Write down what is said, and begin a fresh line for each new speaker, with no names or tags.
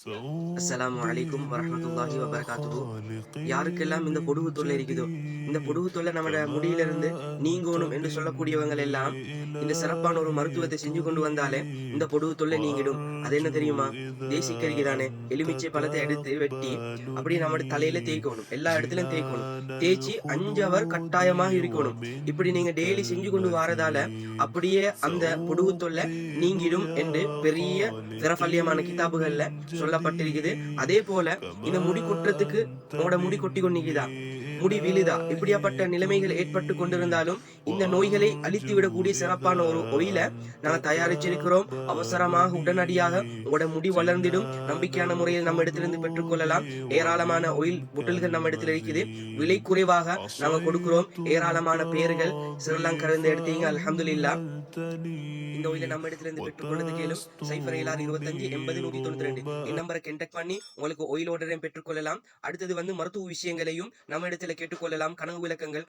அஸ்லாம் வலைக்கும் வரமத்துல்லாஹி வபரகாத்துஹு யாருக்கெல்லாம் இந்த பொடுகு தொல்லை இருக்குதோ இந்த பொடுகு தொல்லை நம்மட முடியிலிருந்து நீங்கணும் என்று சொல்லக்கூடியவங்க எல்லாம் இந்த சிறப்பான ஒரு மருத்துவத்தை செஞ்சு கொண்டு வந்தாலே இந்த பொடுகு தொல்லை நீங்கிடும். அது என்ன தெரியுமா? தேசிக்கறிக்கு தானே எலுமிச்சை பழத்தை எடுத்து வெட்டி அப்படியே நம்ம தலையில தேய்க்கணும் எல்லா இடத்துலயும் தேய்க்கணும். தேய்ச்சி அஞ்சு அவர் கட்டாயமாக இருக்கணும். இப்படி நீங்க டெய்லி செஞ்சு கொண்டு வரதால அப்படியே அந்த பொடுகு தொல்லை நீங்கிடும் என்று பெரிய சிறப்பல்லியமான கிதாபுகள்ல சொல்லப்பட்டிருக்குது. அதே போல இந்த முடி குற்றத்துக்கு உங்களோட முடி கொட்டி கொண்டிருக்குதா? முடி விழுதா? இப்படியாப்பட்ட நிலைமைகள் ஏற்பட்டு கொண்டிருந்தாலும் இந்த நோய்களை அழித்து விடக்கூடிய சிறப்பான ஒரு ஒயில நாங்கள் தயாரிச்சிருக்கிறோம். அவசரமாக உடனடியாக உங்களோட முடி வளர்ந்திடும். நம்பிக்கையான முறையில் நம்ம இடத்திலிருந்து பெற்றுக்கொள்ளலாம். ஏராளமான ஒயில் பொட்டல்கள் நம்ம இடத்துல இருக்குது. விலை குறைவாக நாங்கள் கொடுக்கிறோம். ஏராளமான பேர்கள் சிறலாம் கறந்து எடுத்தீங்க. அலமதுல்லா இந்த ஒயில நம்ம இடத்துல இருந்து பெற்றுக்கொள்ளது கேளும் சைஃபர் ஏழாறு இருபத்தஞ்சு எண்பது நூத்தி தொண்ணூத்தி ரெண்டு. நம்பரை கண்டக்ட் பண்ணி உங்களுக்கு ஒயில் ஆர்டரையும் பெற்றுக்கொள்ளலாம் அடுத்தது வந்து மருத்துவ விஷயங்களையும் நம்ம இடத்துல கேட்டுக்கொள்ளலாம் கனவு விளக்கங்கள்.